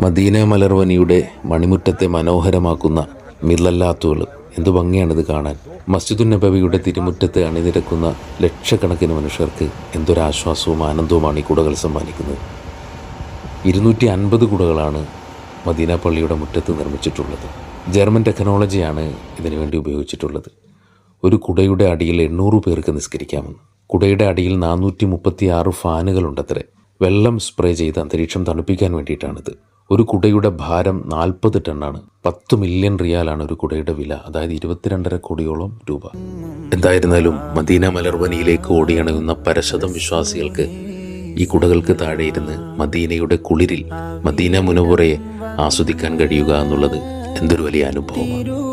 Medina മലർവനിയുടെ മണിമുറ്റത്തെ മനോഹരമാക്കുന്ന മിർലല്ലാത്തുകൾ എന്തു ഭംഗിയാണിത് കാണാൻ. മസ്ജിദുൻ നബവിയുടെ തിരുമുറ്റത്തെ അണിനിരക്കുന്ന ലക്ഷക്കണക്കിന് മനുഷ്യർക്ക് എന്തൊരാശ്വാസവും ആനന്ദവുമാണ് ഈ കുടകൾ സമ്മാനിക്കുന്നത്. ഇരുന്നൂറ്റി അൻപത് കുടകളാണ് മദീന പള്ളിയുടെ മുറ്റത്ത് നിർമ്മിച്ചിട്ടുള്ളത്. ജർമ്മൻ ടെക്നോളജിയാണ് ഇതിനു വേണ്ടി ഉപയോഗിച്ചിട്ടുള്ളത്. ഒരു കുടയുടെ അടിയിൽ എണ്ണൂറ് പേർക്ക് നിസ്കരിക്കാമെന്ന്. കുടയുടെ അടിയിൽ നാനൂറ്റി മുപ്പത്തി ആറ് ഫാനുകളുണ്ടത്രേ. വെള്ളം സ്പ്രേ ചെയ്ത് അന്തരീക്ഷം തണുപ്പിക്കാൻ വേണ്ടിയിട്ടാണിത്. ഒരു കുടയുടെ ഭാരം നാൽപ്പത് ടണ്ണാണ്. പത്ത് മില്യൺ റിയാലാണ് ഒരു കുടയുടെ വില. അതായത് ഇരുപത്തിരണ്ടര കോടിയോളം രൂപ. എന്തായിരുന്നാലും മദീന മലർവനിയിലേക്ക് ഓടിയണയുന്ന പരശതം വിശ്വാസികൾക്ക് ഈ കുടകൾക്ക് താഴെ ഇരുന്ന് മദീനയുടെ കുളിരിൽ മദീന മുനവുറയെ ആസ്വദിക്കാൻ കഴിയുക എന്നുള്ളത് എന്തൊരു വലിയ അനുഭവമാണ്.